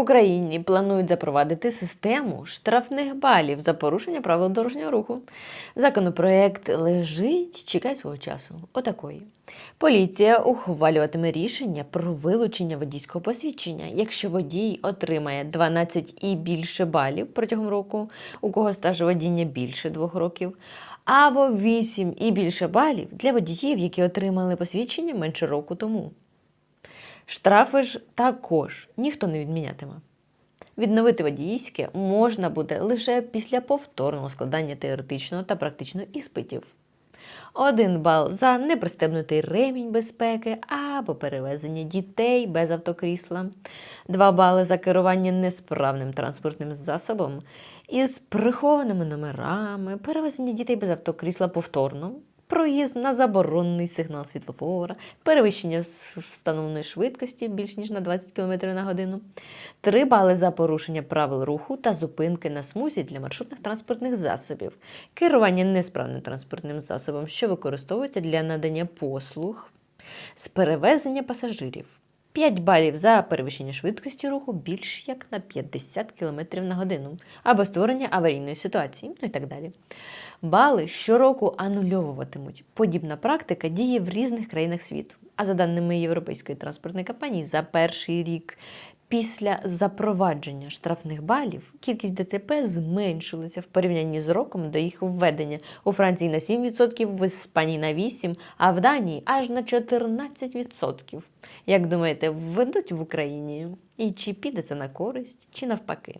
Україні планують запровадити систему штрафних балів за порушення правил дорожнього руху. Законопроект лежить, чекай свого часу. Отакої. Поліція ухвалюватиме рішення про вилучення водійського посвідчення, якщо водій отримає 12 і більше балів протягом року, у кого стаж водіння більше двох років, або 8 і більше балів для водіїв, які отримали посвідчення менше року тому. Штрафи ж також ніхто не відмінятиме. Відновити водійське можна буде лише після повторного складання теоретичного та практичного іспитів. Один бал за непристебнутий ремінь безпеки або перевезення дітей без автокрісла, два бали за керування несправним транспортним засобом із прихованими номерами, перевезення дітей без автокрісла повторно, проїзд на заборонений сигнал світлофора, перевищення встановленої швидкості більш ніж на 20 км на годину, 3 бали за порушення правил руху та зупинки на смузі для маршрутних транспортних засобів, керування несправним транспортним засобом, що використовується для надання послуг з перевезення пасажирів. 5 балів за перевищення швидкості руху більш як на 50 км на годину або створення аварійної ситуації, ну і так далі. Бали щороку анульовуватимуть. Подібна практика діє в різних країнах світу. А за даними Європейської транспортної компанії, за перший рік після запровадження штрафних балів кількість ДТП зменшилася в порівнянні з роком до їх введення. У Франції на 7%, в Іспанії на 8%, а в Данії аж на 14%. Як думаєте, введуть в Україні? І чи піде це на користь, чи навпаки?